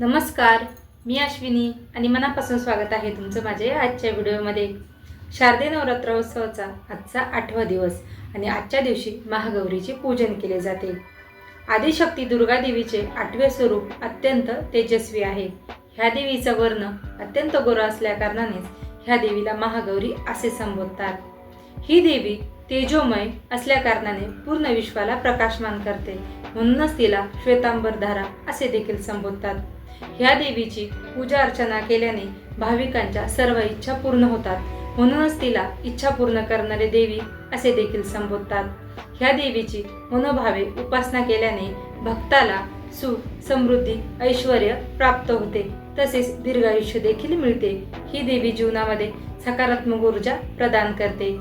नमस्कार मी अश्विनी आणि मनापासून स्वागत आहे तुमचं माझे आजच्या व्हिडिओमध्ये. शारदीय नवरात्रोत्सवाचा आजचा आठवा दिवस आणि आजच्या दिवशी महागौरीचे पूजन केले जाते. आदिशक्ती दुर्गा देवीचे आठवे स्वरूप अत्यंत तेजस्वी आहे. ह्या देवीचा वर्ण अत्यंत गोरा असल्याकारणानेच ह्या देवीला महागौरी असे संबोधतात. ही देवी तेजोमय असल्याकारणाने पूर्ण विश्वाला प्रकाशमान करते. म्हणूनच तिला श्वेतांबरधारा असे देखील संबोधतात. ह्या देवीची पूजा अर्चना केल्याने भाविकांच्या सर्व इच्छा पूर्ण होतात. म्हणूनच तिला इच्छा पूर्ण करणारे देवी असे देखील संबोधतात. ह्या देवीची मनोभावे उपासना केल्याने भक्ताला सुख समृद्धी ऐश्वर प्राप्त होते. तसेच दीर्घायुष्य देखील मिळते. ही देवी जीवनामध्ये सकारात्मक ऊर्जा प्रदान करते.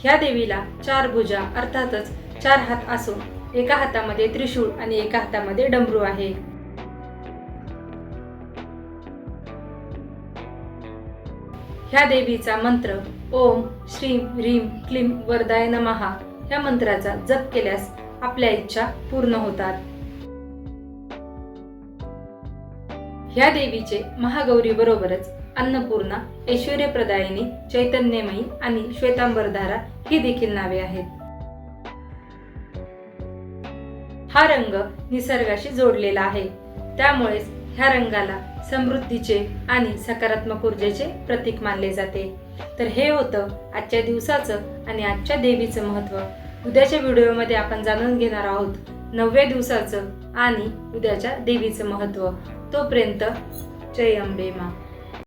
ह्या देवीला चार भुजा अर्थातच चार हात असून एका हातामध्ये त्रिशूळ आणि एका हातामध्ये डमरू आहे. ह्या देवीचा मंत्र ओम श्रीम ह्रीम क्लीम वरदाय नमहा ह्या मंत्राचा जप केल्यास आपल्या इच्छा पूर्ण होतात. ह्या देवीचे महागौरी बरोबरच अन्नपूर्णा ऐश्वर्यप्रदायिनी चैतन्यमयी आणि श्वेतांबरधारा ही देखील नावे आहेत. हा रंग निसर्गाशी जोडलेला आहे. त्यामुळेच ह्या रंगाला समृद्धीचे आणि सकारात्मक ऊर्जेचे प्रतीक मानले जाते. तर हे होतं आजच्या दिवसाचं आणि आजच्या देवीचं महत्त्व. उद्याच्या व्हिडिओमध्ये आपण जाणून घेणार आहोत नवव्या दिवसाचं आणि उद्याच्या देवीचं महत्त्व. तोपर्यंत जय अंबे मा